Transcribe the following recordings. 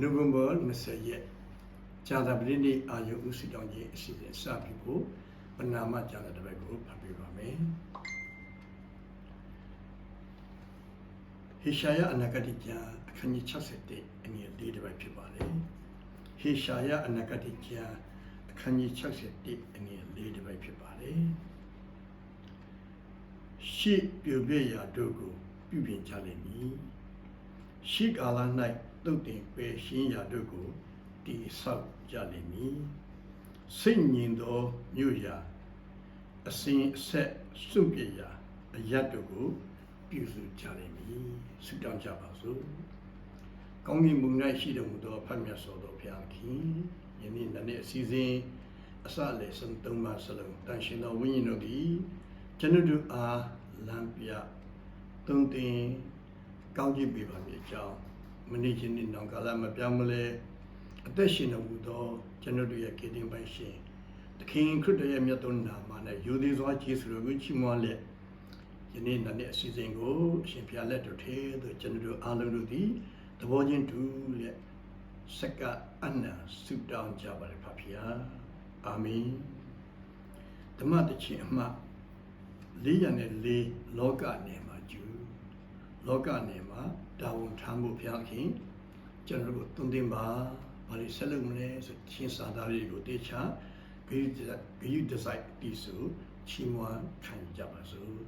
နိုဝင်ဘာ20ရက်ဇာတာပတိနေ့အာယုဥစီတောင်းခြင်းအစီအစဉ်စပြီကိုပနာမဇာတာတစ်ပတ်ကိုဖတ်ပြပါမယ်ဟေရှာယအနာဂတိကျမ်းအခန်းကြီး61အငယ်၄တစ်ပတ်ဖြစ်ပါလေဟေရှာယအနာဂတိကျမ်းအခန်းကြီး61အငယ်၄တစ်ပတ်ဖြစ်ပါလေရှေ့ပြုပြရာတို့ကိုပြုပြင်ကြလိမ့်မည်ရှေ့ကာလ၌ တုတ်တင်ပယ်ရှင်းရာတို့ကိုတည်ဆောက်ကြလိမ့်မည်စိတ်ငြင်သောမြို့ရာအစဉ်အဆက်စွန့်ပြစ်ရာအရတ်တို့ကိုပြုစုကြလိမ့်မည်ဆုတောင်းကြပါစို့ကောင်းကင်ဘုံ၌ရှိတော်မူသောဖတ်မြတ်စွာသောဘုရားခင်ယနေ့နေ့အစီအစဉ်အစလည်းဆုံးသုံးပါစလုံးတန်ရှင်သောဝိညာဉ်တို့သည်ကျွန်ုပ်တို့အားလမ်းပြသုံးသင်ကောင်းချီးပေးပါမည်အကြောင်း မနေ့ချင်းနေ့နောင်ကာလမပြောင်းမလဲအသက်ရှင်တော်မူသောကျွန်ုပ်တို့ရဲ့ကေတင်ပိုင်ရှင်သခင်ခရစ်တော်ရဲ့မြတ်သောနာမ၌ယူသည်စွာကျေးဇူးတော်ကိုချီးမွမ်းလက်ယနေ့နေ့အစီအစဉ်ကိုအရှင်ဘုရားလက်တော်ထဲသို့ကျွန်ုပ်တို့အားလုံးတို့သည်သဘောချင်းတူလက်စက္ကအနံဆုတောင်းကြပါရဖဖျားအာမင်ဓမ္မတချင်အမှတ်လေးရနဲ့လေးလောကနေမှာကျူလောကနေမှာ တာဝန်ထမ်းဖို့ဘုရားခင်ကျွန်တော်တို့သွန်သင်ပါဘာလို့ဆက်လုပ်မလဲဆိုချင်းစာသားလေးကိုတေချာဂိဂိဒီဇိုက်တီစုချီးမွမ်းခံကြပါစို့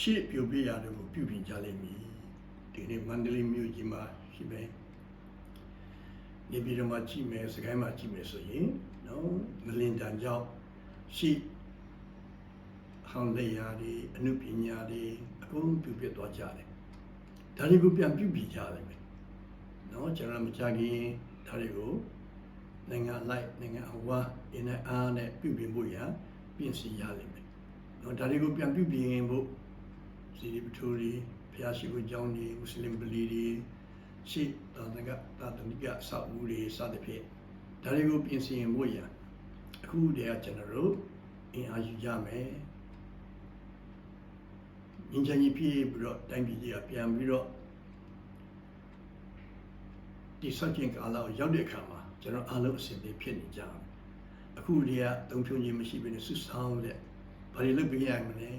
ရှေ့ပြုပြရတယ်ကိုပြုပြင်ကြလိမ့်မည်ဒီနေ့မန္တလေးမြို့ကြီးမှာရှိမယ်နေပြည်တော်မှာကြည့်မယ်စကိုင်းမှာကြည့်မယ်ဆိုရင်နော်ငလင်တန်ကြောင့်ရှေ့ဟောင်းတရားတွေအနုပညာတွေအကုန်ပြုပြသွားကြတယ်ဒါတွေကိုပြန်ပြုပြင်ကြလိမ့်မယ်နော်ကျွန်တော်မကြခင်ဒါတွေကိုနိုင်ငံလိုက်နိုင်ငံအဝါအင်းနဲ့အားနဲ့ပြုပြင်ဖို့ရပြင်ဆင်ရလိမ့်မယ်။နော်ဒါတွေကိုပြန်ပြုပြင်ဖို့ စီဒီပထူရီဖျားရှိခိုးကျောင်းတွေမွတ်စလင်ပလီတွေရှေ့တာတကတာတနိကအဆောက်အဦတွေစသဖြင့်ဒါဒါတွေကိုပြင်ဆင်ဖို့ရန်အခုတည်းကကျွန်တော်တို့အင်အားယူကြမယ်ငင်းချင်ကြီးဖြစ်ပြီးတော့တိုင်းပြည်ကြီးကပြန်ပြီးတော့ဒီစတင်ကာလကိုရောက်တဲ့အခါမှာကျွန်တော်အားလုံးအစဉ်ပြေဖြစ်နေကြတယ်အခုတည်းကသုံးဖြုံကြီးမရှိဘဲနဲ့ဆွဆောင်းတဲ့ဘာတွေလုပ်ပြရမလဲ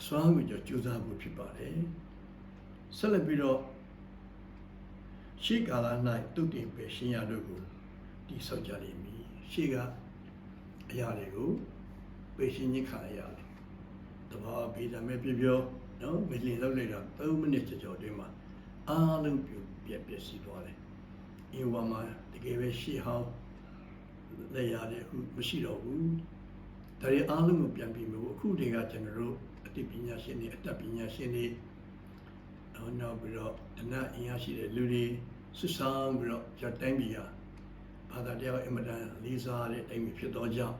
အစွမ်းကိုကြိုးစားဖို့ဖြစ်ပါတယ်ဆက်လက်ပြီးတော့ရှေးကာလ၌တုတ်တင်ပဲရှင်းရတို့ကိုတိဆောက်ကြလိမ့်မည်ရှေးကအရာတွေကိုပဲရှင်းခြင်းခံရရတယ်တဘာဗေဒမဲ့ပြပြောနော်မလင်လောက်လိုက်တာ3မိနစ်ကျော်ကျော်တွင်းမှာအားလုံးပြုပြက်ပြက်စီသွားတယ်အင်းဝါမှာတကယ်ပဲရှေးဟောင်းလက်ရတယ်ဟုမရှိတော့ဘူးဒါရီအားလုံးကိုပြန်ပြီးမျိုးအခုတည်းကကျွန်တော်တို့ အသိပညာရှင်တွေအတတ်ပညာရှင်တွေနောက်နောက်ပြီးတော့တနတ်အင်အားရှိတဲ့လူတွေဆွဆောင်ပြီးတော့ကျွန်တိုင်းပြည်ဟာဘာသာတရားအင်မတန်လေးစားတဲ့တိုင်းပြည်ဖြစ်တော့ကြောင့်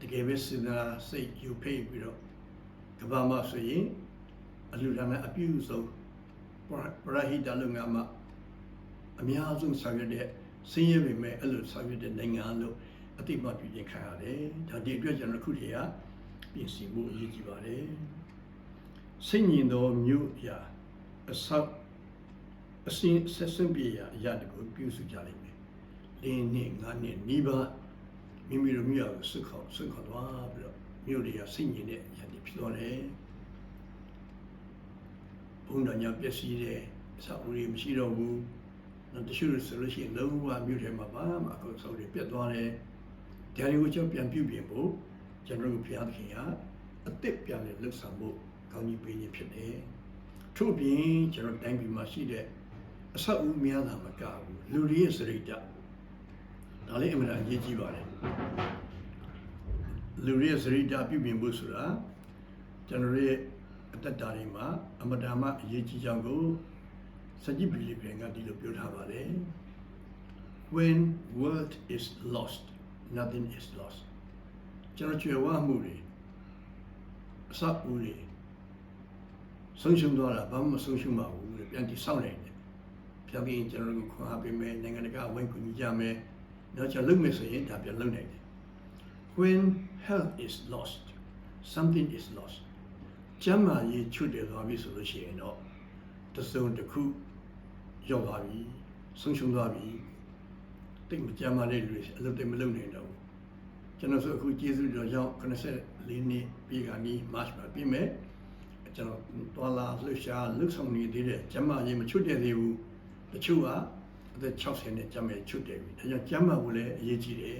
တကယ်ပဲစဉ်းစားစိတ်ယူဖိတ်ပြီးတော့ကမ္ဘာမှာဆိုရင်အလူဒါနအပြုဆုံးပရဟိတလုံငါမှာအများဆုံးဆောင်ရွက်တဲ့စင်းရဲပေမဲ့အဲ့လိုဆောင်ရွက်တဲ့နိုင်ငံလို့အတိမတ်ပြုခြင်းခံရတယ်ဒါဒီအတွက်ကျွန်တော်ခုတည်းက ပြင်ဆင်မှုအရေးကြီးပါတယ်စိတ်ညင်သောမြို့ရာအဆောက်အစင်းဆက်စံပြေရာအရာတကိုပြုစုကြလိမ့်မယ်လင်းနဲ့ငါနဲ့နီးပါးမိမိတို့မြို့ကိုစွတ်ခေါစွတ်ခေါသွားပြီးတော့မြို့တွေကစိတ်ညင်တဲ့အရာတွေဖြစ်သွားတယ်ဘုံတော်ညာပျက်စီးတဲ့အဆောက်အဦတွေမရှိတော့ဘူးနောက်တချို့ဆိုလို့ရှိရင်လုံးဝမြို့ထဲမှာဘာမှအကုန်ဆောက်တွေပြတ်သွားတယ်ဒါတွေကိုကျွန်တော်ပြန်ပြုပြင်ဖို့ ကျွန်တော်တို့ဘုရားသခင်ကအစ်စ်ပြန်လဲလှုပ်ဆောင်ဖို့ကောင်းကြီးပေးခြင်းဖြစ်တယ်ထို့ပြင်ကျွန်တော်တိုင်းပြည်မှာရှိတဲ့အဆောက်အဦများသာမကဘူးလူတွေရဲ့စရိတ်တဒါလည်းအမှန်တန်အရေးကြီးပါတယ်လူတွေရဲ့စရိတ်တပြုပြင်ဖို့ဆိုတာကျွန်တော်ရဲ့အတ္တဓာတ်တွေမှာအမှန်တန်မှအရေးကြီးကြောင်းကိုစကြည့်ပလီပြန်ကဒီလိုပြောထားပါတယ် when world is lost nothing is lost ကျွန်တော်ကြွယ်ဝမှုတွေအစအဦးတွေဆုံးရှုံးသွားတာဘာမှမဆုံးရှုံးပါဘူးတဲ့ပြန်တည်ဆောက်နိုင်တယ်ဖြောင်းရင်ကျွန်တော်တို့ခွန်အားပေးမယ်နိုင်ငံတကာဝန်ကူညီကြမယ်နောက်ကျလုပ်မယ်ဆိုရင်ဒါပြန်လုပ်နိုင်တယ် when health is lost something is lost ကျမ်းမာရေးချွတ်တယ်သွားပြီဆိုလို့ရှိရင်တော့တစုံတစ်ခုရောက်သွားပြီဆုံးရှုံးသွားပြီတိတ်မကြမ်းမာတဲ့လူတွေအလုပ်တွေမလုပ်နိုင်တော့ဘူး ကျွန်တော်ဆိုအခုကျေးဇူးတော်ကြောင့်94နှစ်ပြည်ခါနီးမတ်မှာပြင်မဲ့ကျွန်တော်တော်လာလှရှားလှုပ်ဆောင်နေသေးတဲ့ကျမ်းမာရေးမချွတ်တဲ့သေးဘူးတချို့ကအသက်60နဲ့ကျမ်းမာရေးချွတ်တယ်ပြီဒါကြောင့်ကျမ်းမာဖို့လည်းအရေးကြီးတယ်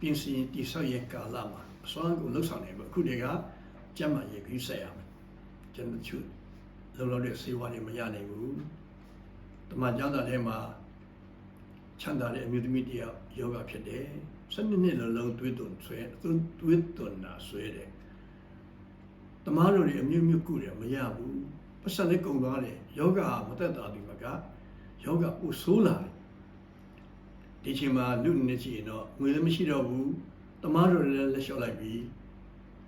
ပြင်ဆင်တိဆောက်ရဲ့ကာလမှာအစွမ်းကိုလှုပ်ဆောင်နေပြီအခုတည်းကကျမ်းမာရေးကြီးဆက်ရမယ်ကျွန်တော်ချွတ်လုံလောက်တဲ့စေဝါတွေမရနိုင်ဘူးတမန်ကျမ်းစာထဲမှာချမ်းသာတဲ့အမျိုးသမီးတယောက်ယောဂဖြစ်တယ်။ ၁၂နှစ်လုံးလုံးတွေးသွန်ဆွဲတွေးသွန်တာဆွဲတယ်။တမားတို့တွေအမျိုးမျိုးကုတယ်မရဘူး။ပတ်စံလေးကုံသွားတယ်။ယောဂမသက်သာဒီမှာကယောဂပိုဆိုးလာတယ်။ဒီချိန်မှာလူနေချင်တော့ငွေလည်းမရှိတော့ဘူး။တမားတို့လည်းလက်လျှော့လိုက်ပြီ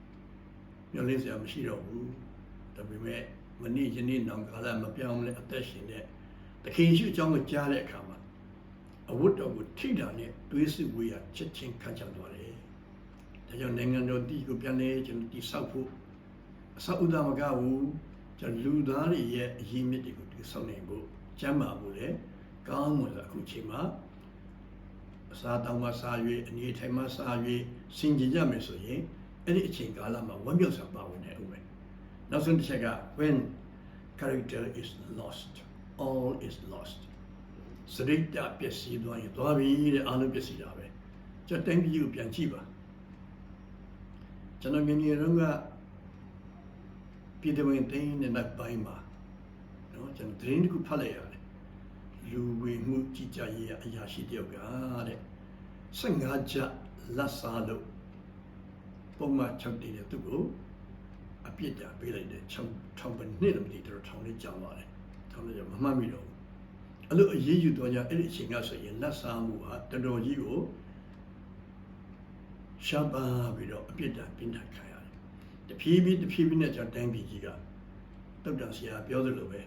။မျောလင်းစရာမရှိတော့ဘူး။ဒါပေမဲ့မနေ့ယနေ့နောင်ကာလမပြောင်းလဲအသက်ရှင်တဲ့တခင်ရှိအကြောင်းကိုကြားတဲ့အခါမှာ အဝတ်တော်ကိုထိတာနဲ့တွေးစစ်ဝေးရချက်ချင်းခတ်ချသွားတယ်။ဒါကြောင့်နိုင်ငံတော်တည်ကိုပြန်လဲကျွန်တော်တည်ဆောက်ဖို့အဆောက်အဦမကဘူးကျွန်လူသားတွေရဲ့အရေးမြစ်တွေကိုတည်ဆောက်နိုင်ဖို့ကျမ်းမာဖို့လေကောင်းမွန်တဲ့အခုချိန်မှာအစာတောင်းမှစား၍အနေထိုင်မှစား၍စင်ကြင်ကြမယ်ဆိုရင်အဲ့ဒီအချိန်ကာလမှာဝမ်းမြောက်စွာပါဝင်တဲ့ဥပဲ။နောက်ဆုံးတစ်ချက်က when character is lost all is lost စရိတ်တပျက်စီးသွားရင်သွားပြီတဲ့အားလုံးပျက်စီးတာပဲကျွန်တော်တိုင်းပြည်ကိုပြန်ကြည့်ပါကျွန်တော်ငယ်ငယ်တုန်းကပြည်တော်ဝင်တိုင်းနဲ့နောက်ပိုင်းမှာနော်ကျွန်တော်သတင်းတစ်ခုဖတ်လိုက်ရတယ်လူဝင်မှုကြီးကြပ်ရေးအရာရှိတယောက်ကတဲ့15ချက်လက်စားလို့ပုံမှန်ချုပ်တည်တဲ့သူကိုအပြစ်ဒဏ်ပေးလိုက်တယ်ထောင်ထောင်ပနှစ်လို့မသိတော့ထောင်လေးကြာပါတယ်ထောင်လေးကြာမမှတ်မိတော့ဘူး အဲ့လိုအရေးယူတော့ကြအဲ့ဒီအချိန်ကဆိုရင်လက်စားမှုဟာတော်တော်ကြီးကိုရှားပါပြီးတော့အပြစ်ဒဏ်ပြင်းထန်ခံရတယ်။တဖြည်းဖြည်းတဖြည်းဖြည်းနဲ့ကျွန်တော်တိုင်းပြည်ကြီးကတုတ်တန်ဆရာပြောသလိုပဲ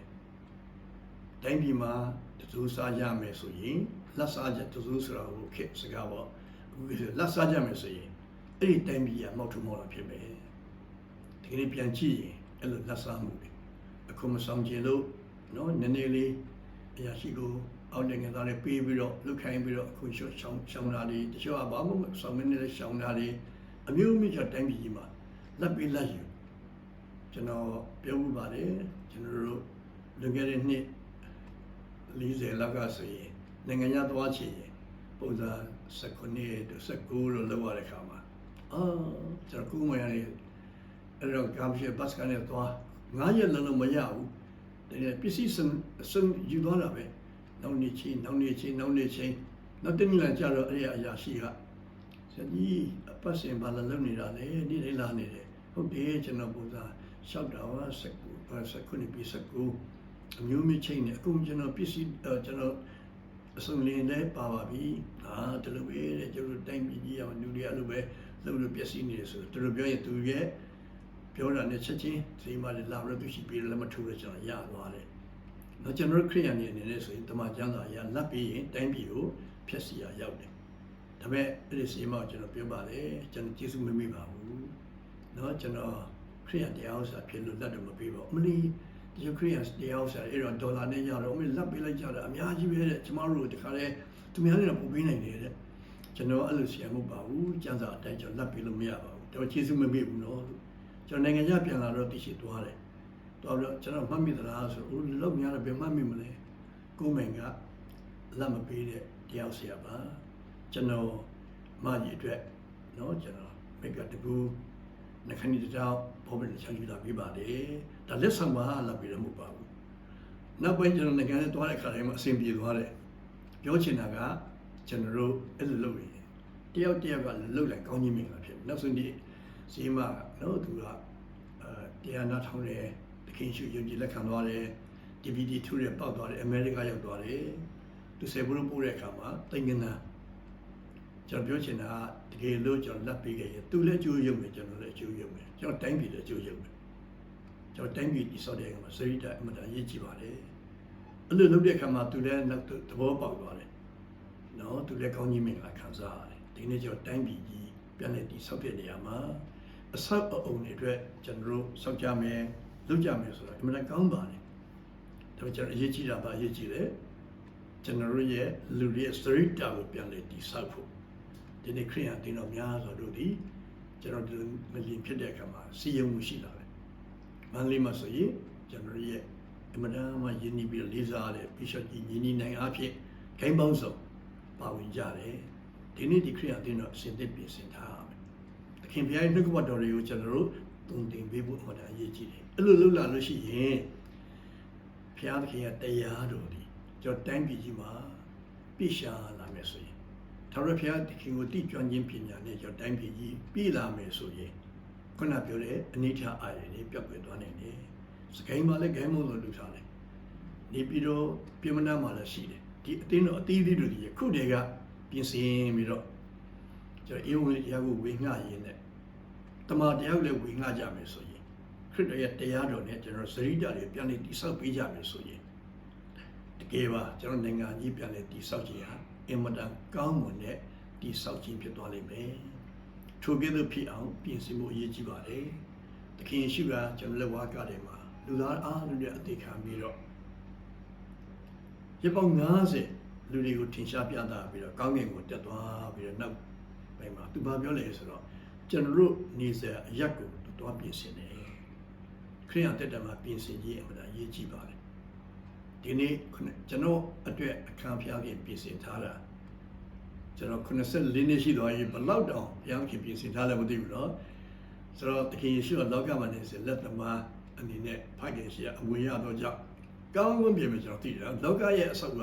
တိုင်းပြည်မှာတစိုးစားရမယ်ဆိုရင်လက်စားချက်သူစိုးဆိုတာကိုခက်စကားပေါ့အခုလက်စားချက်မယ်ဆိုရင်အဲ့ဒီတိုင်းပြည်ကမောက်ထုမောက်တာဖြစ်မယ်ဒီကနေ့ပြန်ကြည့်ရင်အဲ့လိုလက်စားမှုတွေအခုမဆောင်ကျင်လို့နော်နည်းနည်းလေး အရာရှိကိုအောက်နိုင်ငံသားတွေပေးပြီးတော့လုခိုင်းပြီးတော့အခုရှောင်းရှောင်းရှောင်းတာတွေတချို့ကဘာမှမဆောင်မနေတဲ့ရှောင်းတာတွေအမျိုးမျိုးချတိုင်းပြည်ကြီးမှာလက်ပေးလက်ယူကျွန်တော်ပြောမှုပါတယ်ကျွန်တော်တို့လွန်ခဲ့တဲ့နှစ်40လောက်ကဆိုရင်နိုင်ငံခြားသွားချင်ရင်ပုံစံ19တို့19လို့လောက်ရတဲ့ခါမှာအာကျွန်တော်ကုမရနေအဲ့တော့ကမ်ရှေဘတ်ကနေသွား9ရက်လုံးလုံးမရဘူးတကယ် ပစ္စည်းစံစံယူသွားတာပဲနောက်နေ့ချင်းနောက်နေ့ချင်းနောက်နေ့ချင်းနောက်တနေ့လာကြတော့အဲ့ဒီအရာရှိကဆရာကြီးအပတ်စင်ဘာလာလုပ်နေတာလဲနေ့တိုင်းလာနေတယ်ဟုတ်တယ်ကျွန်တော်ပုံစံလျှောက်တာက19ပါ19ပြီး19အမျိုးမျိုးချင်းနေအခုကျွန်တော်ပစ္စည်းကျွန်တော်အစုံလင်းလဲပါပါပြီဟာတလူပဲတဲ့ကျွန်တော်တိုင်းပြည်ကြီးအောင်လူတွေအဲ့လိုပဲလုပ်လို့ပျက်စီးနေတယ်ဆိုတော့သူတို့ပြောရင်သူရဲ့ ပြောတာနဲ့ချက်ချင်းဒီမှာလာပြီးသူရှိပြီးလည်းမထိုးရကျွန်တော်ရသွားတယ်။တော့ကျွန်တော်ခရိယန်နေအနေနဲ့ဆိုရင်တမန်ကျမ်းစာအရလက်ပြီးရင်တိုင်းပြည်ကိုဖျက်ဆီးရရောက်တယ်။ဒါပေမဲ့အဲ့ဒီစီမောကျွန်တော်ပြောပါတယ်ကျွန်တော်ကျေးဇူးမမေ့ပါဘူး။နော်ကျွန်တော်ခရိယန်တရားဥစ္စာဖြစ်လို့လက်တော့မပေးပါဘူး။အမလီဒီခရိယန်တရားဥစ္စာအဲ့တော့ဒေါ်လာနဲ့ရတော့အမေလက်ပေးလိုက်ကြတာအများကြီးပဲတဲ့ကျမတို့တခါလဲသူများလည်းပို့ပေးနိုင်တယ်တဲ့။ကျွန်တော်အဲ့လိုဆရာမဟုတ်ပါဘူး။ကျမ်းစာအတိုင်းကျွန်တော်လက်ပေးလို့မရပါဘူး။တော့ကျေးဇူးမမေ့ဘူးနော်။ ကျွန်တော်နိုင်ငံခြားပြန်လာတော့တရှိသွားတယ်။တော့တော့ကျွန်တော်မှတ်မိသလားဆိုဦးလောက်များတော့ဘယ်မှတ်မိမလဲ။ကိုမင်ကလက်မပေးတဲ့တရားဆရာပါ။ကျွန်တော်မကြီးအတွက်နော်ကျွန်တော်မိကတကူနှခဏီတောင်ဘောပင်ချန်ယူလာပြပါတယ်။ဒါလက်ဆောင်ပါလာပြီးတော့မဟုတ်ပါဘူး။နောက်ပိုင်းကျွန်တော်နိုင်ငံနဲ့တွားတဲ့ခါတိုင်းမှာအဆင်ပြေသွားတယ်။ပြောချင်တာကကျွန်တော်တို့အဲ့လိုလုပ်ရင်တယောက်တယောက်ကလှုပ်လိုက်ကောင်းကြီးမင်္ဂလာဖြစ်နောက်ဆုံးဒီ ဈေးမှာနော်သူကအဲတရားနာထောင်းတယ်တခင်ရှုယုံကြည်လက်ခံသွားတယ် DVD ထူရပောက်သွားတယ်အမေရိကရောက်သွားတယ်သူဆေဘူးပို့တဲ့အခါမှာတိန်ကနာကျွန်တော်ပြောချင်တာကတကယ်လို့ကျွန်တော်လက်ပေးခဲ့ရင်သူလည်းအကျိုးရုံမယ်ကျွန်တော်လည်းအကျိုးရုံမယ်ကျွန်တော်တိုင်းပြည်လည်းအကျိုးရုံမယ်ကျွန်တော်တိုင်းပြည်တည်ဆောက်တဲ့အခါမှာစရိတအမှန်တန်ရေးကြည့်ပါတယ်အဲ့လိုလုပ်တဲ့အခါမှာသူလည်းနောက်သဘောပေါက်သွားတယ်နော်သူလည်းကောင်းကြီးမင်္ဂလာခံစားရတယ်ဒီနေ့ကျွန်တော်တိုင်းပြည်ကြီးပြန်လည်တည်ဆောက်တဲ့နေရာမှာ အဆောက်အအုံတွေအတွက်ကျွန်တော်တို့စောင့်ကြမယ်လုပ်ကြမယ်ဆိုတာအမှန်တန်ကောင်းပါတယ်ဒါပေမဲ့ကျွန်တော်အရေးကြီးတာပါအရေးကြီးတယ်ကျွန်တော်တို့ရဲ့လူတွေရဲ့စရိတာကိုပြန်လည်တည်ဆောက်ဖို့ဒီနေ့ခရိယန်တင်တော်များစွာတို့ဒီကျွန်တော်ဒီမလီဖြစ်တဲ့အခါမှာစီယုံမှုရှိလာတယ်မန္တလေးမှာဆိုရင်ကျွန်တော်ရဲ့အမှန်တမ်းမှယဉ်နီးပြီးလေးစားတဲ့ Bishop ကြီးညီညီနိုင်အားဖြင့်ဂိမ်းပေါင်းစုံပါဝင်ကြတယ်ဒီနေ့ဒီခရိယန်တင်တော်အစဉ်သစ်ပြင်ဆင်ထားရမယ် သခင်ဘုရားရဲ့နှုတ်ကပတ်တော်တွေကိုကျွန်တော်တို့တုံတင်ပေးဖို့အမှန်တမ်းအရေးကြီးတယ်အဲ့လိုလုပ်လာလို့ရှိရင်ဘုရားသခင်ရဲ့တရားတော်ဒီကျွန်တော်တိုင်းပြည်ကြီးမှာပြည့်ရှာလာမယ်ဆိုရင်ထာဝရဘုရားသခင်ကိုတည်ကျွမ်းခြင်းပညာနဲ့ကျွန်တော်တိုင်းပြည်ကြီးပြည်လာမယ်ဆိုရင်ခုနပြောတဲ့အနိဋ္ဌအာရုံတွေပြောက်ွယ်သွားနိုင်တယ်စကိုင်းမှာလည်းဂိမ်းမုံလို့လူထားတယ်နေပြီးတော့ပြမနာမှာလည်းရှိတယ်ဒီအတင်းတော်အသီးသီးတို့ဒီခုတည်းကပြင်ဆင်ပြီးတော့ ကျွန်တော်အေဝံတရားကိုဝေငှရင်းနဲ့တမန်တရားကိုလည်းဝေငှကြမယ်ဆိုရင်ခရစ်တော်ရဲ့တရားတော်နဲ့ကျွန်တော်စရိတာတွေပြန်လည်တည်ဆောက်ပေးကြမယ်ဆိုရင်တကယ်ပါကျွန်တော်နိုင်ငံကြီးပြန်လည်တည်ဆောက်ခြင်းဟာအင်မတန်ကောင်းမွန်တဲ့တည်ဆောက်ခြင်းဖြစ်သွားလိမ့်မယ်ထိုပြည့်သို့ဖြစ်အောင်ပြင်ဆင်ဖို့အရေးကြီးပါတယ်သခင်ယေရှုကကျွန်တော်လက်ဝါးကတည်းမှာလူသားအားလုံးရဲ့အသေးခံပြီးတော့ရပောင်90လူတွေကိုထင်ရှားပြသပြီးတော့ကောင်းကင်ကိုတက်သွားပြီးတော့နောက် ပိုင်းမှာသူဘာပြောလဲဆိုတော့ကျွန်တော်တို့နေစရာအရက်ကိုသူသွားပြင်ဆင်တယ်ခရိယန်တက်တယ်မှာပြင်ဆင်ခြင်းအမှန်တရားရေးကြည့်ပါတယ်ဒီနေ့ကျွန်တော်အတွက်အခမ်းဖျားပြင်ပြင်ဆင်ထားတာကျွန်တော်94နှစ်ရှိသွားရင်ဘလောက်တောင်ဘုရားခင်ပြင်ဆင်ထားလဲမသိဘူးเนาะဆိုတော့တခင်ယေရှုကလောကမှာနေစေလက်သမားအနေနဲ့ဖခင်ရှိအမွေရတော့ကြောင့်ကောင်းဝင်ပြင်မယ်ကျွန်တော်သိတယ်လောကရဲ့အဆောက်က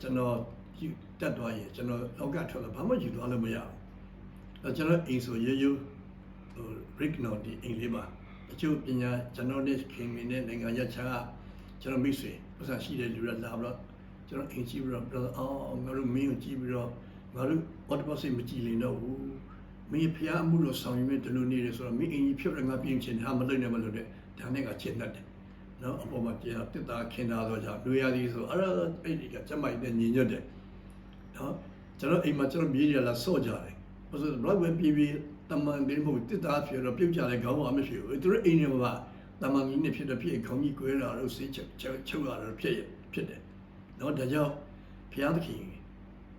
ကျွန်တော်ယူတက်သွားရင်ကျွန်တော်လောကထွက်လာဘာမှယူသွားလို့မရဘူး အဲကျွန်တော်အိမ်ဆိုရေယူဟို brick note ဒီအိမ်လေးမှာအကျိုးပညာကျွန်တော်နဲ့ခင်မင်းနဲ့နိုင်ငံရခြားကျွန်တော်မိတ်ဆွေပတ်စံရှိတဲ့လူတွေလာပြီးတော့ကျွန်တော်အိမ်ကြည့်ပြီးတော့ brother အော်ငါတို့မင်းကိုကြည့်ပြီးတော့ငါတို့ what was it မကြည့်လင်တော့ဘူးမင်းဖျားမှုလို့ဆောင်ရွက်ဒီလိုနေတယ်ဆိုတော့မင်းအင်ကြီးဖြစ်ရငါပြင်ချင်ဟာမလုပ်နဲ့မလုပ်တဲ့ဒါနဲ့ကချစ်တတ်တယ်နော်အပေါ်မှာပြန်တက်တာခင်တာတော့ကြောင့်လူရသည်ဆိုအဲ့ဒါအဲ့ဒီကစမိုက်တဲ့ညီညွတ်တယ်နော်ကျွန်တော်အိမ်မှာကျွန်တော်မြေးရလာဆော့ကြတယ် ဘာလို့ဘလောက်ပဲပြေးပြေးတမန်ပြီးမဟုတ်တစ်သားဖြစ်တော့ပြုတ်ကြတယ်ခေါင်းပေါ်မရှိဘူးသူတို့အိမ်ထဲမှာတမန်ကြီးနဲ့ဖြစ်တော့ဖြစ်ခေါင်းကြီးကွဲတာတော့စိတ်ချုပ်ချုပ်ရတော့ဖြစ်ဖြစ်တယ်နော်ဒါကြောင့်ဘုရားသခင်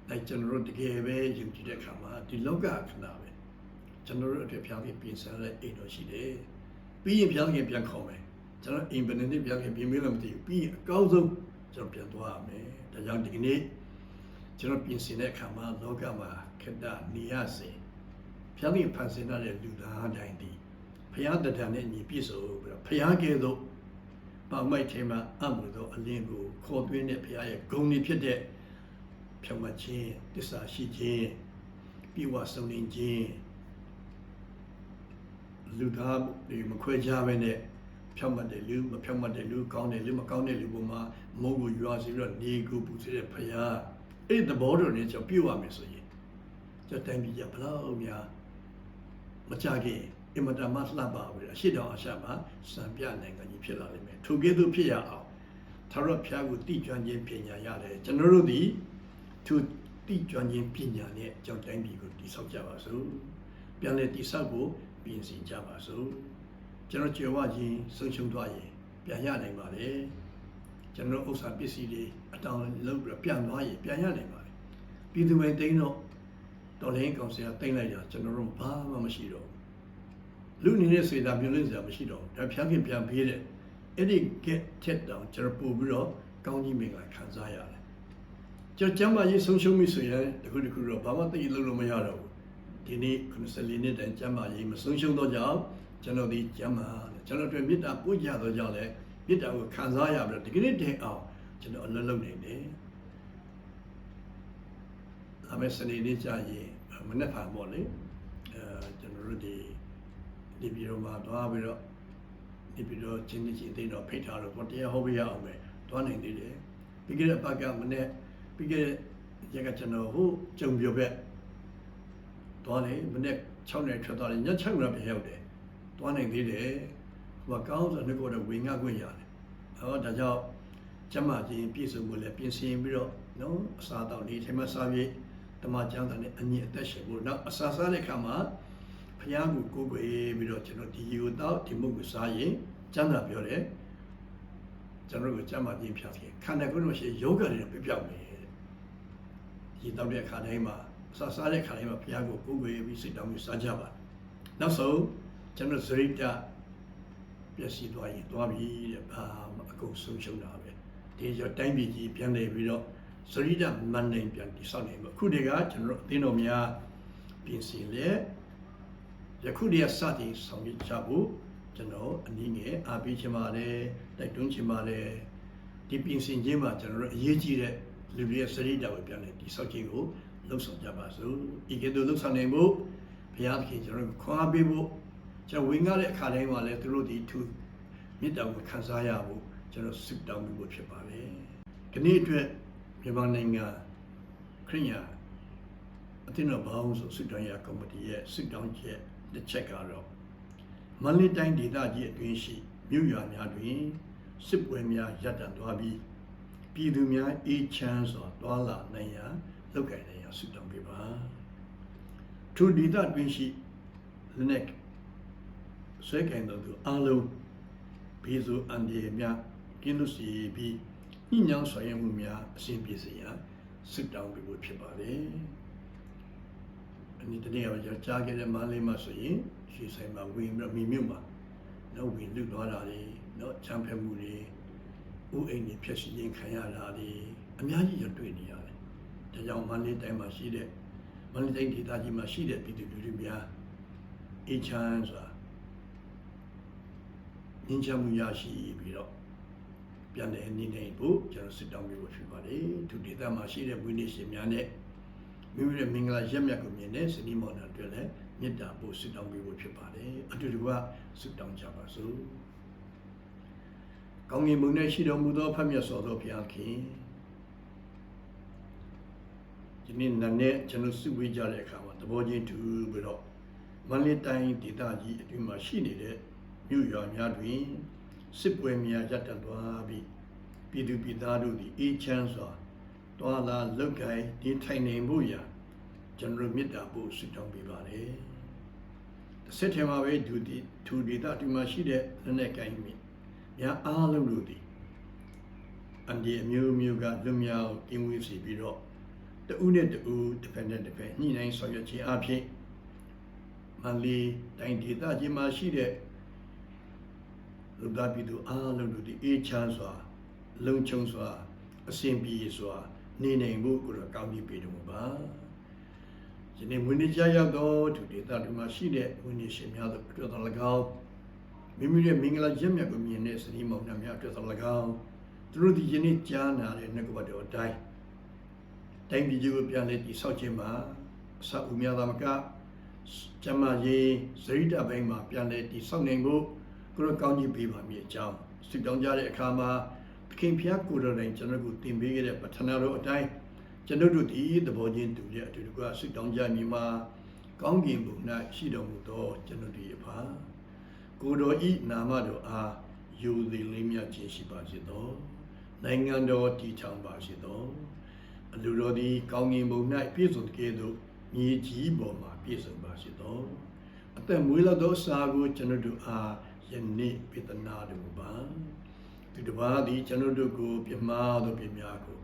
အဲကျွန်တော်တို့တကယ်ပဲယုံကြည်တဲ့အခါမှာဒီလောကခဏပဲကျွန်တော်တို့အတွက်ဘုရားသခင်ပြင်ဆင်တဲ့အိမ်တော်ရှိတယ်ပြီးရင်ဘုရားသခင်ပြန်ခေါ်မယ်ကျွန်တော်အိမ်ဘယ်နှစ်ဘုရားသခင်ပြင်မေးလို့မသိဘူးပြီးရင်အကောင်းဆုံးကျွန်တော်ပြန်သွားရမယ်ဒါကြောင့်ဒီကနေ့ကျွန်တော်ပြင်ဆင်တဲ့အခါမှာလောကမှာ ခက်တာနေရစေဖျားပြီးဖန်ဆင်းတဲ့လူသားတိုင်းဒီဖျားတဏ္ဍာနဲ့ညီပြည့်စုံပြီးတော့ဖျားကဲသို့ပေါမိုက်ထဲမှာအမှုသောအလင်းကိုခေါ်သွင်းတဲ့ဖျားရဲ့ဂုဏ်တွေဖြစ်တဲ့ဖြောင့်မတ်ခြင်းတစ္ဆာရှိခြင်းပြီးဝဆုံးနေခြင်းလူသားတွေမခွဲခြားဘဲနဲ့ဖြောင့်မတ်တဲ့လူမဖြောင့်မတ်တဲ့လူကောင်းတဲ့လူမကောင်းတဲ့လူပေါ်မှာမုန်းကိုရွာစီပြီးတော့နေကိုပူစေတဲ့ဖျားအဲ့ဒီသဘောတော်နဲ့ကျွန်တော်ပြုတ်ရမယ်ဆိုရင် ကျွန်တော်တိုင်းပြည်ကဘလောက်များမကြခင်အင်မတန်မှလှပပါပဲအရှိတော်အရှာမှာစံပြနိုင်ငံကြီးဖြစ်လာလိမ့်မယ်ထိုကဲ့သို့ဖြစ်ရအောင်သာရဖျားကိုတိကျွမ်းခြင်းပညာရတယ်ကျွန်တော်တို့ဒီသူတိကျွမ်းခြင်းပညာနဲ့ကျွန်တော်တိုင်းပြည်ကိုတည်ဆောက်ကြပါစို့ပြန်လဲတည်ဆောက်ဖို့ပြင်ဆင်ကြပါစို့ကျွန်တော်ကြေဝခြင်းဆုံးရှုံးသွားရင်ပြန်ရနိုင်ပါလေကျွန်တော်ဥစ္စာပစ္စည်းတွေအတောင်လုံးပြီးပြန်သွားရင်ပြန်ရနိုင်ပါလေပြည်သူတွေတိန်းတော့ တော်လိုင်းကောင်စီကတိန်းလိုက်တာကျွန်တော်တို့ဘာမှမရှိတော့လူအနေနဲ့စေတာပြုလို့စရာမရှိတော့ဒါဖျားခင်ပြန်ပြေးတယ်အဲ့ဒီ get ချက်တောင်ကျွန်တော်ပို့ပြီးတော့ကောင်းကြီးမင်္ဂလာခံစားရတယ်ကျွန်တော်ကျမ်းမာရေးဆုံးရှုံးပြီဆိုရင်တခုတခုတော့ဘာမှသိလို့လို့မရတော့ဘူးဒီနေ့94နှစ်တန်ကျမ်းမာရေးမဆုံးရှုံးတော့ကြောင့်ကျွန်တော်ဒီကျမ်းမာကျွန်တော်တို့မေတ္တာပို့ကြတော့ကြောင့်လည်းမေတ္တာကိုခံစားရပြီးတော့ဒီကနေ့တည်းအောင်ကျွန်တော်အလုံးလုံးနေတယ်။ ဒါမဲ့စနေနေ့ကျရင်မနေ့ဖန်ပေါ့လေအဲကျွန်တော်တို့ဒီဒီပြည်တော်မှာသွားပြီးတော့ဒီပြည်တော်ချင်းချင်းသိတော့ဖိတ်ထားလို့ဘောတရားဟောပေးရအောင်ပဲသွားနိုင်သေးတယ်။ပြီးခဲ့တဲ့ပတ်ကမနေ့ပြီးခဲ့တဲ့ရက်ကကျွန်တော်ဟိုကြုံပြပဲသွားတယ်မနေ့6နှစ်ထွက်သွားတယ်ည6ရက်ပြန်ရောက်တယ်။သွားနိုင်သေးတယ်။ဟိုကောင်းဆိုတော့တော့ဝင်ငါခွင့်ရတယ်။ဟောဒါကြောင့်ကျမကြီးပြည့်စုံမှုလည်းပြင်ဆင်ပြီးတော့နော်အစားတောက်ဒီထဲမှာစားပြီး တမချမ်းသာနဲ့အညီအသက်ရှင်ဖို့နောက်အစားစားတဲ့အခါမှာဖျားကိုကိုယ်ကိုယ်ပြီးတော့ကျွန်တော်ဒီယူတော့ဒီမုတ်ကိုစားရင်ကျမ်းသာပြောတယ်ကျွန်တော်တို့ကျမ်းမာခြင်းဖြတ်ခဲ့ခန္ဓာကိုယ်လို့ရှိရင်ယောဂတွေပြပြောက်မယ်ဒီတောက်တဲ့အခါတိုင်းမှာအစားစားတဲ့အခါတိုင်းမှာဖျားကိုကိုယ်ကိုယ်ပြီးစိတ်တောင်းပြီးစားကြပါနောက်ဆုံးကျွန်တော်ဇရိတပျက်စီးသွားရင်သွားပြီတဲ့ဘာမှအကုန်ဆုံးရှုံးတာပဲဒီကြောင့်တိုင်းပြည်ကြီးပြန်လည်ပြီးတော့ စရိဒမန်နိုင်ပြန်တည်ဆောက်နေမှာအခုတည်းကကျွန်တော်တို့အသင်းတော်များပြင်ဆင်လေယခုတည်းကစတင်ဆောင်ရွက်ကြဖို့ကျွန်တော်အနည်းငယ်အားပေးချင်ပါတယ်တိုက်တွန်းချင်ပါတယ်ဒီပြင်ဆင်ခြင်းမှာကျွန်တော်တို့အရေးကြီးတဲ့လူတွေရဲ့စရိဒကိုပြန်လည်တည်ဆောက်ခြင်းကိုလှုပ်ဆောင်ကြပါစို့ဤကဲ့သို့လှုပ်ဆောင်နိုင်ဖို့ဘုရားသခင်ကျွန်တော်တို့ခွန်အားပေးဖို့ကျွန်တော်ဝင်ရတဲ့အခါတိုင်းမှာလည်းသူတို့ဒီသူမေတ္တာကိုခံစားရဖို့ကျွန်တော်ဆုတောင်းပြီးဖို့ဖြစ်ပါတယ်ဒီနေ့အတွက် မြန်မာနိုင်ငံခရိယာအသင်းတော်ဘောင်းဆိုဆုတောင်းရကော်မတီရဲ့ဆုတောင်းချက်တစ်ချက်ကတော့မန္တလေးတိုင်းဒေသကြီးအတွင်းရှိမြို့ရွာများတွင်စစ်ပွဲများရပ်တန့်သွားပြီးပြည်သူများအေးချမ်းစွာတွာလာနိုင်ရန်လုပ်ကိုင်နိုင်ရန်ဆုတောင်းပေးပါထိုဒေသတွင်ရှိလက်နက်ဆွဲကင်တော်သူအလုံးဘေးဆိုအန်ဒီများကင်းလို့စီပြီး ညဉ့်ညောင်းဆွေးရမှုများအစဉ်ပြေစေရန်ဆုတောင်းပေးဖို့ဖြစ်ပါတယ်အနည်းတည်းရောကြားခဲ့တဲ့မန္တလေးမှာဆိုရင်ရှေ့ဆိုင်မှာဝင်ပြီးတော့မိမြို့မှာတော့ဝင်လွတ်သွားတာတွေတော့ချမ်းဖက်မှုတွေဥအိမ်တွေဖြစ်စီခြင်းခံရတာတွေအများကြီးရတွေ့နေရတယ်ဒါကြောင့်မန္တလေးတိုင်းမှာရှိတဲ့မန္တလေးတိုင်းဒေသကြီးမှာရှိတဲ့ပြည်သူလူထုများအေးချမ်းစွာငြိမ်းချမ်းမှုရရှိပြီးတော့ ပြန်လည်နေနိုင်ဖို့ကျွန်တော်စစ်တောင်းပေးဖို့ဖြစ်ပါတယ်သူဒေသမှာရှိတဲ့ဝိနည်းရှင်များနဲ့မိမိရဲ့မင်္ဂလာရက်မြတ်ကိုမြင်တဲ့စနီမောင်နာတွေ့လဲမေတ္တာပို့စစ်တောင်းပေးဖို့ဖြစ်ပါတယ်အတူတူကစစ်တောင်းကြပါစို့ကောင်းကင်ဘုံနဲ့ရှိတော်မူသောဖတ်မြတ်စွာသောဘုရားခင်ဒီနေ့နည်းနည်းကျွန်တော်စုဝေးကြတဲ့အခါမှာသဘောချင်းတူပြီးတော့မန္တလေးတိုင်းဒေသကြီးအတွင်းမှာရှိနေတဲ့မြို့ရွာများတွင် စစ်ပွဲများရပ်တန့်သွားပြီးပြည်သူပြည်သားတို့သည်အေးချမ်းစွာတွာလာလုတ်ကိုင်းဒီထိုင်နေမှုရာကျွန်တော်မေတ္တာပို့ဆုတောင်းပေးပါတယ်တစ်ဆက်ထဲမှာပဲဒုတိထူဒီတာဒီမှာရှိတဲ့လက်နဲ့ကိုင်းမြများအားလုံးတို့ဒီအန်ဒီအမျိုးမျိုးကလွမြောက်ကင်းဝေးစီပြီးတော့တဦးနဲ့တဦးတစ်ဖက်နဲ့တစ်ဖက်ညှိနှိုင်းဆောင်ရွက်ခြင်းအဖြစ်မန္တလေးတိုင်းဒေသကြီးမှာရှိတဲ့ လူသားပြည်သူအားလုံးတို့ဒီအေးချမ်းစွာလုံခြုံစွာအစဉ်ပြေစွာနေနိုင်ဖို့ကိုတော့ကောင်းကြီးပေးတော်မူပါယနေ့ဝိနည်းကြရောက်တော့သူဒေသတွေမှာရှိတဲ့ဝိနည်းရှင်များတို့အတွက်တော်၎င်းမိမိရဲ့မင်္ဂလာရက်မြတ်ကိုမြင်တဲ့စတိမောင်နှံများအတွက်တော်၎င်းသူတို့ဒီယနေ့ကြားနာတဲ့နှုတ်ကပတ်တော်အတိုင်းတိုင်းပြည်ကြီးကိုပြန်လဲတည်ဆောက်ခြင်းမှာအစအဦးများသာမကကျမကြီးဇရိတဘိုင်းမှာပြန်လဲတည်ဆောက်နိုင်ဖို့ ကိုရောကောင်းကြီးပေးပါမည်အကြောင်းဆုတောင်းကြတဲ့အခါမှာသခင်ဖျားကိုယ်တော်တိုင်ကျွန်တော်ကိုတင်ပေးခဲ့တဲ့ပထနာတော်အတိုင်းကျွန်တော်တို့ဒီသဘောချင်းတူတဲ့အတူတကွဆုတောင်းကြမည်မှာကောင်းကင်ဘုံ၌ရှိတော်မူသောကျွန်တော်ဒီအဖာကိုယ်တော်ဤနာမတော်အားယူသည်လေးမြတ်ခြင်းရှိပါစေသောနိုင်ငံတော်တည်ထောင်ပါစေသောအလူတော်သည်ကောင်းကင်ဘုံ၌ပြည့်စုံတကယ်သို့မြေကြီးပေါ်မှာပြည့်စုံပါစေသောအသက်မွေးလာသောအစာကိုကျွန်တော်တို့အား ယနေ့ပြဒနာတော်မူပါဒီတစ်ပါးသည်ကျွန်တော်တို့ကိုပြမာသောပြများကို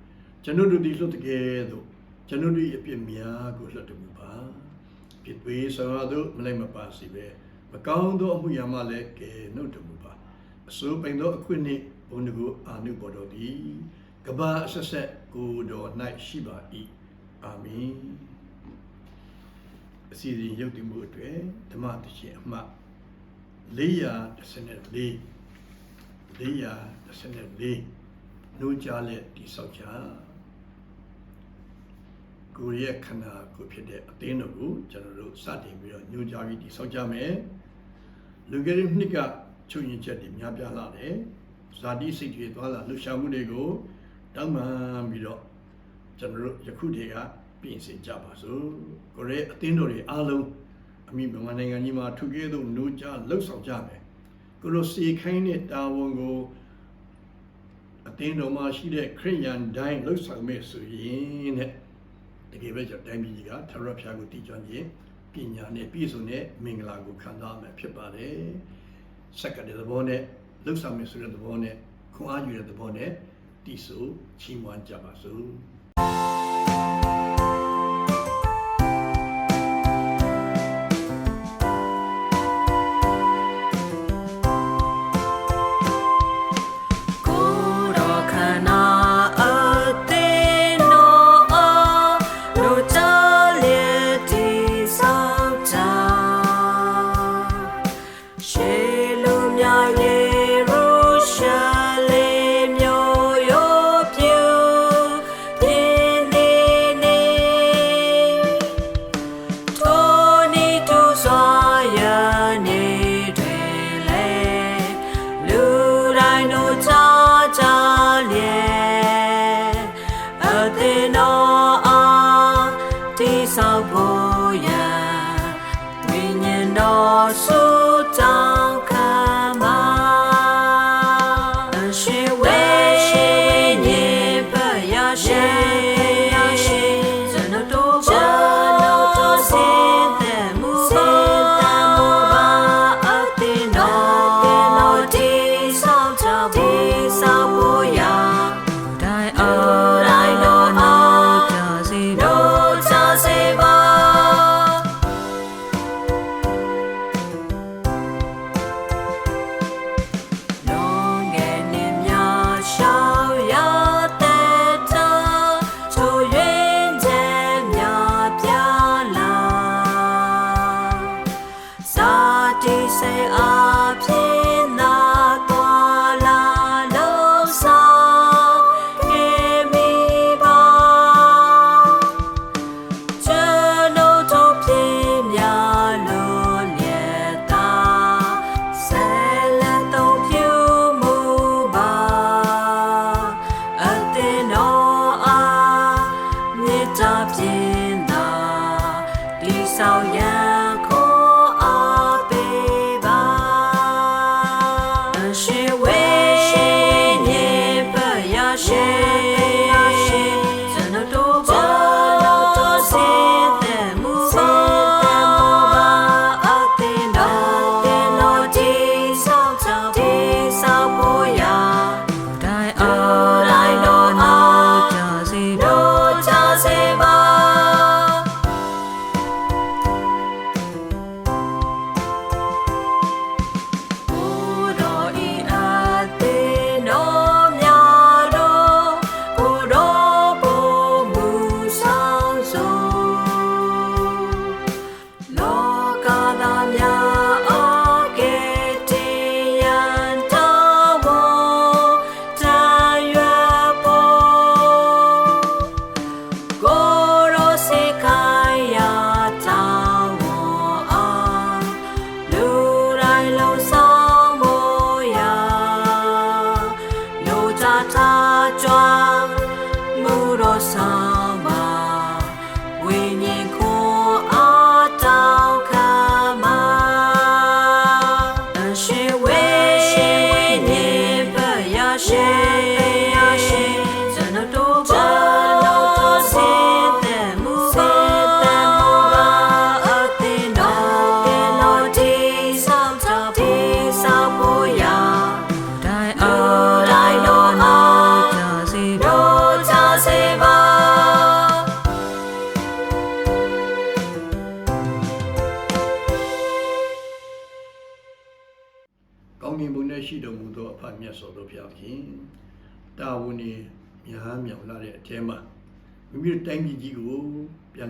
ကျွန်တော်တို့သည်လွတ်တကယ်သို့ကျွန်တော်တို့၏အပြစ်များကိုလွတ်တော်မူပါပြစ်သွေးဆောင်သောမလိုက်မပါစီပဲမကောင်းသောအမှုရာမှလည်းကဲနှုတ်တော်မူပါအစိုးပိန်သောအခွင့်နှင့်ဘုန်းတော်အာနုဘော်တော်သည်ကဘာအဆက်ဆက်ကိုယ်တော်၌ရှိပါ၏အာမင်အစီအစဉ်ရုပ်တည်မှုအတွေ့ဓမ္မတခြင်းအမှတ် 414 414နှိုးကြလက်တိဆောက်ချကိုယ်ရဲ့ခန္ဓာကိုယ်ဖြစ်တဲ့အသင်းတော်ကိုကျွန်တော်တို့စတင်ပြီးတော့ညွှန်ကြားပြီးတိဆောက်ကြမယ်လူကလေးနှစ်ကချုပ်ရင်ချက်တွေများပြားလာတယ်ဇာတိစိတ်တွေသွားလာလှူရှာမှုတွေကိုတောင်းပန်ပြီးတော့ကျွန်တော်တို့ယခုတည်းကပြင်ဆင်ကြပါစို့ကိုရဲအသင်းတော်တွေအားလုံး အမိမြန်မာနိုင်ငံကြီးမှာထုကဲသို့နှိုးကြလှုပ်ဆောင်ကြမယ်ကိုလိုစီခိုင်းတဲ့တာဝန်ကိုအသင်းတော်မှာရှိတဲ့ခရိယန်တိုင်းလှုပ်ဆောင်မဲ့ဆိုရင်တဲ့တကယ်ပဲကျွန်တော်တိုင်းပြည်ကြီးကထရဖျားကိုတည်ကြွခြင်းပညာနဲ့ပြည့်စုံတဲ့မင်္ဂလာကိုခံစားမယ်ဖြစ်ပါတယ်စက္ကတဲ့သဘောနဲ့လှုပ်ဆောင်မယ်ဆိုတဲ့သဘောနဲ့ခွန်အားယူတဲ့သဘောနဲ့တီးဆိုချီးမွမ်းကြပါစို့ တိဆောက်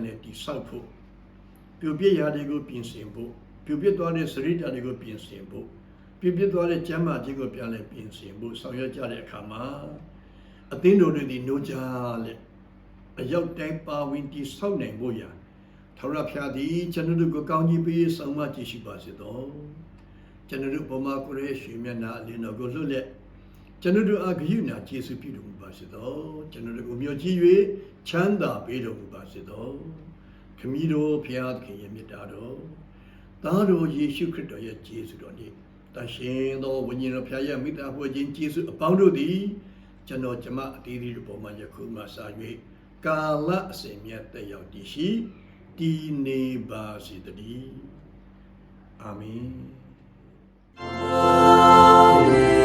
န်လည်တည်ဆောက်ဖို့ပြိုပြစ်ရာတွေကိုပြင်ဆင်ဖို့ပြိုပြစ်သွားတဲ့စရိတာတွေကိုပြင်ဆင်ဖို့ပြိုပြစ်သွားတဲ့ကျမ်းမာခြင်းကိုပြန်လည်ပြင်ဆင်ဖို့ဆောင်ရွက်ကြတဲ့အခါမှာအသင်းတော်တွေဒီနိုးကြလက်အရောက်တိုင်းပါဝင်တည်ဆောက်နိုင်ဖို့ရာထာဝရဘုရားသည်ကျွန်တော်တို့ကိုကောင်းကြီးပေးဆောင်မကြည့်ရှိပါစေတော်ကျွန်တော်တို့ဗမာကိုရဲရွှေမျက်နှာအလင်းတော်ကိုလွတ်လက် ကျွန်တော်တို့အဂယုဏကျေးဇူးပြုတော်မူပါစေသောကျွန်တော်တို့ကိုမြော်ကြီး၍ချမ်းသာပေးတော်မူပါစေသောခမည်းတော်ဖျားသခင်ရဲ့မြတ်တာတော်သားတော်ယေရှုခရစ်တော်ရဲ့ကျေးဇူးတော်နှင့်တန်ရှင်သောဝိညာဉ်တော်ဖျားရဲ့မိတ္တာဖွဲ့ခြင်းကျေးဇူးအပေါင်းတို့သည်ကျွန်တော်ကျမအသေးသေးတို့ပေါ်မှာယခုမှစ၍ကာလအစဉ်မြတ်တက်ရောက်တည်ရှိတည်နေပါစေတည်းအာမင် Amen.